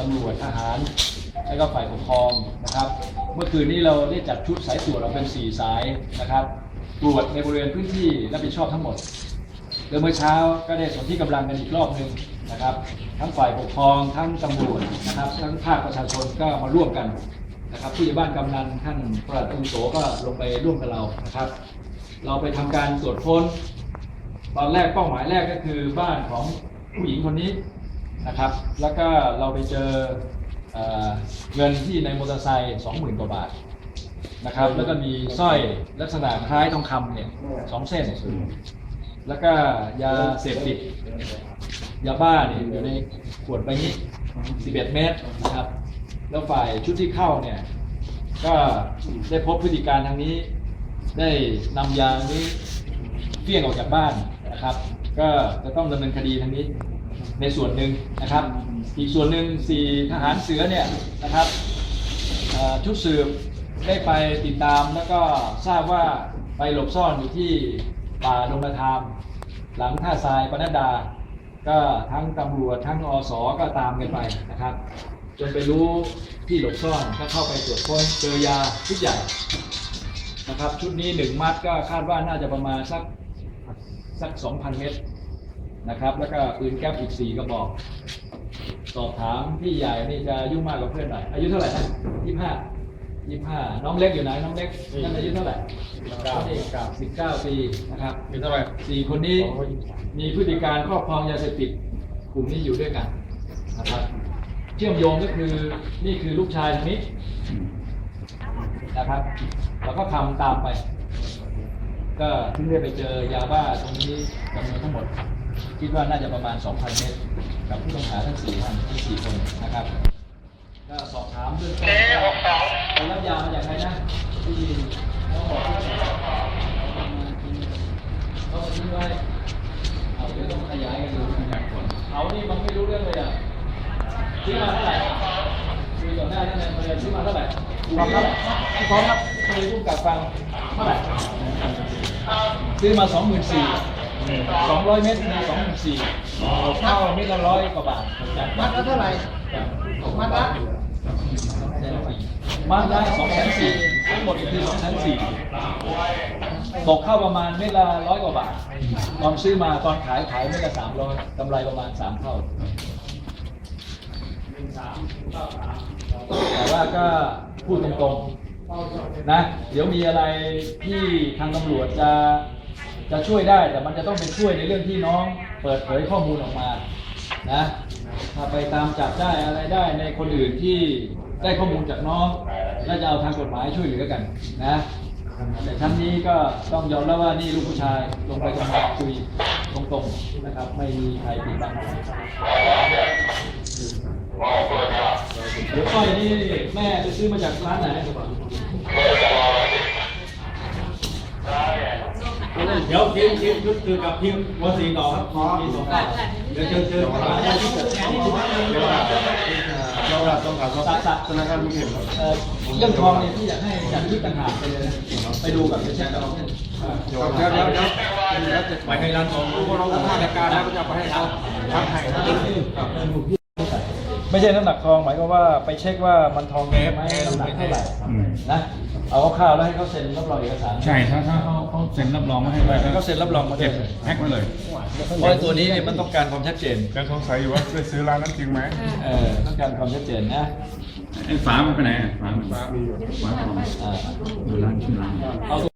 ตำรวจทหาร และก็ฝ่ายปกครองนะครับ เมื่อคืนนี้เราได้จัดชุดสายตรวจเราเป็น 4 สายนะครับ ตรวจในบริเวณพื้นที่รับผิดชอบทั้งหมดแล้วเมื่อเช้าก็ได้สนที่กำลังกันอีกรอบหนึ่งนะครับ ทั้งฝ่ายปกครองทั้งตำรวจนะครับ ทั้งภาคประชาชนก็มาร่วมกันนะครับผู้ใหญ่บ้านกำนันท่านประหลัดอุโสก็ลงไปร่วมกับเรานะครับ เราไปทำการตรวจค้น ตอนแรกเป้าหมายแรกก็คือบ้านของผู้หญิงคนนี้ นะครับ แล้วก็เราไปเจอเอ่อเงินที่ในมอเตอร์ไซค์สองหมื่นกว่าบาทนะครับ แล้วก็มีสร้อยลักษณะคล้ายทองคำเนี่ยสองเส้น แล้วก็ยาเสพติดยาบ้าเนี่ยอยู่ในขวดใบนี้11เมตรนะครับ แล้วฝ่ายชุดที่เข้าเนี่ย ก็ได้พบพฤติการทางนี้ ได้นำยานี้เฟี้ยงออกจากบ้านนะครับ ก็จะต้องดำเนินคดีทางนี้ ในส่วนหนึ่งนะครับ อีกส่วนหนึ่งสี่ทหารเสือเนี่ยนะครับชุดสืบได้ไปติดตามแล้วก็ทราบว่าไปหลบซ่อนอยู่ที่ป่าดงนาทามหลังท่าทรายปนัดดา ก็ทั้งตำรวจทั้งอสก็ตามกันไปนะครับ จนไปรู้ที่หลบซ่อนก็เข้าไปตรวจค้นเจอยาชุดใหญ่นะครับ ชุดนี้หนึ่งมัดก็คาดว่าน่าจะประมาณสักสัก 2,000 เมตร นะครับ แล้วก็ปืนแก๊ปอีก4กระบอก สอบถามพี่ใหญ่นี่จะอายุมากกว่าเพื่อนหน่อย อายุเท่าไหร่นะยี่ห้ายี่ห้าน้องเล็กอยู่ไหนน้องเล็กนั่นอายุเท่าไหร่เก้าสิบเก้าปีนะครับมีเท่าไหร่สี่คนนี้มีพฤติการครอบครองยาเสพติดกลุ่มนี้อยู่ด้วยกันนะครับเชื่อมโยงก็คือนี่คือลูกชายคนนี้นะครับเราก็ทำตามไป ก็ถึงได้ไปเจอยาบ้าตรงนี้จำนวนทั้งหมด คิดว่าน่าจะประมาณ 2,000 เมตร กับผู้ต้องหาทั้งสี่ท่านทั้งสี่คนนะครับ ก็สอบถามเรื่องต้นไปรับยามาจากใครนะที่น้องบอกที่เขามาทิ้งไว้เอาเดี๋ยวต้องขยายกันดูขยายผลเอานี่มันไม่รู้เรื่องเลยอะซื้อมาเท่าไหร่คุยก่อนได้ท่านนายพยซื้อมาเท่าไหร่พร้อมครับพร้อมครับเคยพูดกับฟังเท่าไหร่ซื้อมาสองหมื่น สองร้อยเมตรมีสองหมื่นสี่เข้าเมตรละร้อยกว่าบาทจากมัดละเท่าไหร่มัดละมาได้สองแสนสี่ทั้งหมดคือสองแสนสี่ตกเข้าประมาณเม็ดละร้อยกว่าบาท ตอนซื้อมาตอนขายขายเม็ดละสามร้อยกำไรประมาณสามเท่าแต่ว่าก็พูดตรงๆนะ เดี๋ยวมีอะไรที่ทางตำรวจจะ จะช่วยได้แต่มันจะต้องเป็นช่วยในเรื่องที่น้องเปิดเผยข้อมูลออกมานะถ้าไปตามจับได้อะไรได้ในคนอื่นที่ได้ข้อมูลจากน้องและจะเอาทางกฎหมายช่วยเหลือกันนะแต่ชั้นนี้ก็ต้องยอมรับว่านี่ลูกผู้ชายลงไปจะมาคุยตรงๆนะครับ ไม่มีใครปิดบังเดี๋ยวก้อยนี่แม่ไปซื้อมาจากร้านไหน เดี๋ยวทีมทีมชุดคือกับทีมวสีต่อครับขอทีมสองต่อเดี๋ยวเชิญเชิญมาที่เดเหตุเราเราต้องการสักสักธนาคารกรุงเทพครับเออเรื่องทองเนี่ยที่อยากให้จัดที่ต่างหากไปเลยไปดูกับไปเช็คกับเราเนี่ยเดี๋ยวเดี๋ยวเดี๋ยวเดี๋ยวไปให้ร้านทองพวกเราทำรายการแล้วก็จะไปให้เขาทักให้ครับไม่ใช่น้ำหนักทองหมายความว่าไปเช็คว่ามันทองแท้ไหมน้ำหนักเท่าไหร่นะเอาคร่าวแล้วให้เขาเซ็นรับรองเอกสารใช่ถ้าถ้าเขา เขาเซ็นรับรองมาให้ไว้ให้เขาเซ็นรับรองมาเก็บเลยแพ็คไว้เลยเพราะตัวนี้เนี่ยมันต้องการความชัดเจนยังสงสัยอยู่ว่าได้ซื้อร้านนั้นจริงไหมเออต้องการความชัดเจนนะไอ้ฝามันไปไหนอะฝามันมีอยู่ ฝาของอ่า ดูร้านชื่อร้าน เอา